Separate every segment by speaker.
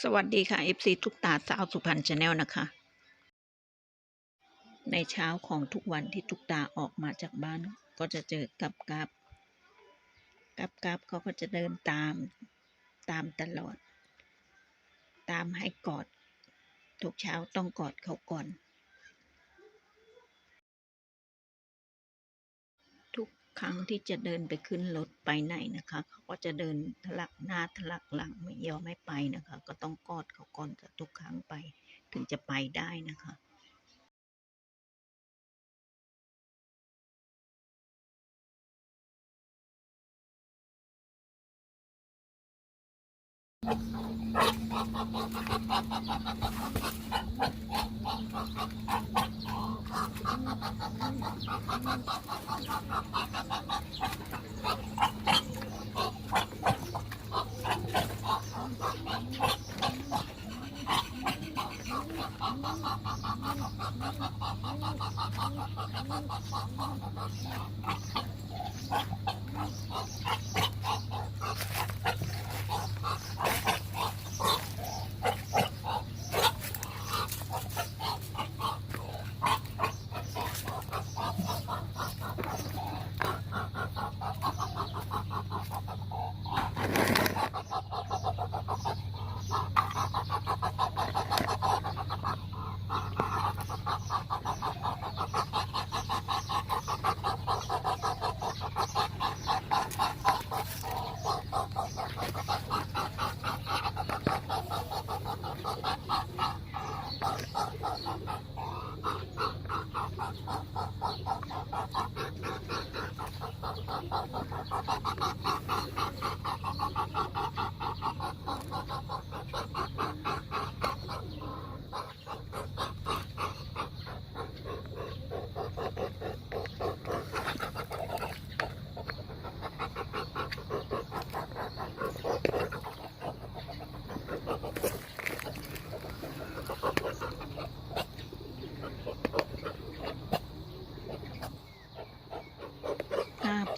Speaker 1: สวัสดีค่ะ FC ทุกตาสาวสุพรรณชาแนลนะคะ ในเช้าของทุกวันที่ทุกตาออกมาจากบ้าน ก็จะเจอกับกับกับกับเขาก็จะเดินตามตามตลอด ตามให้กอด ทุกเช้าต้องกอดเขาก่อน ครั้งที่จะเดินไปขึ้นรถไปไหนนะคะ เขาก็จะเดินทะลักหน้าทะลักหลังไม่ยอมไม่ไปนะคะ ก็ต้องกอดเขาก่อนทุกครั้งไป ถึงจะไปได้นะคะกาบ Thank you.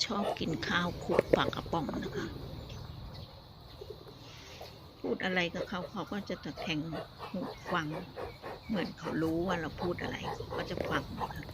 Speaker 1: ชอบกินข้าวคุกปากระป๋องนะคะ พูดอะไรกับเขาเขาก็จะตะแคงหูฟัง เหมือนเขารู้ว่าเราพูดอะไรเขาก็จะฟังนะคะ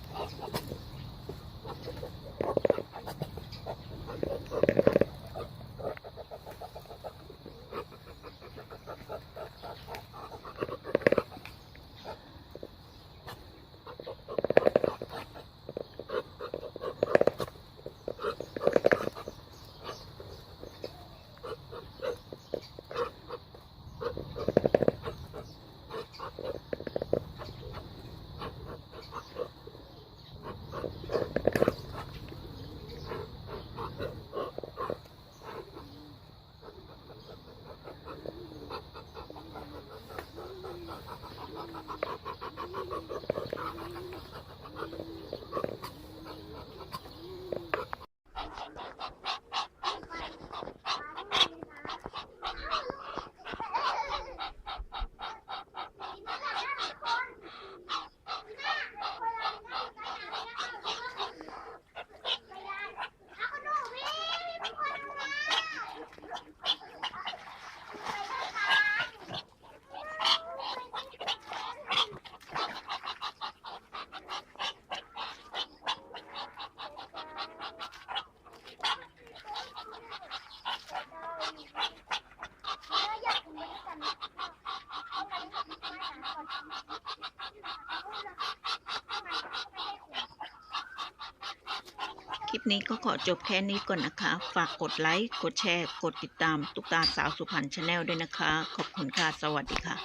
Speaker 1: ปนี้ก็ขอจบแค่นี้ก่อนนะคะ ฝากกดไลค์ กดแชร์ กดติดตาม ตุกตาสาวสุพรรณชาแนลด้วยนะคะ ขอบคุณค่ะ สวัสดีค่ะ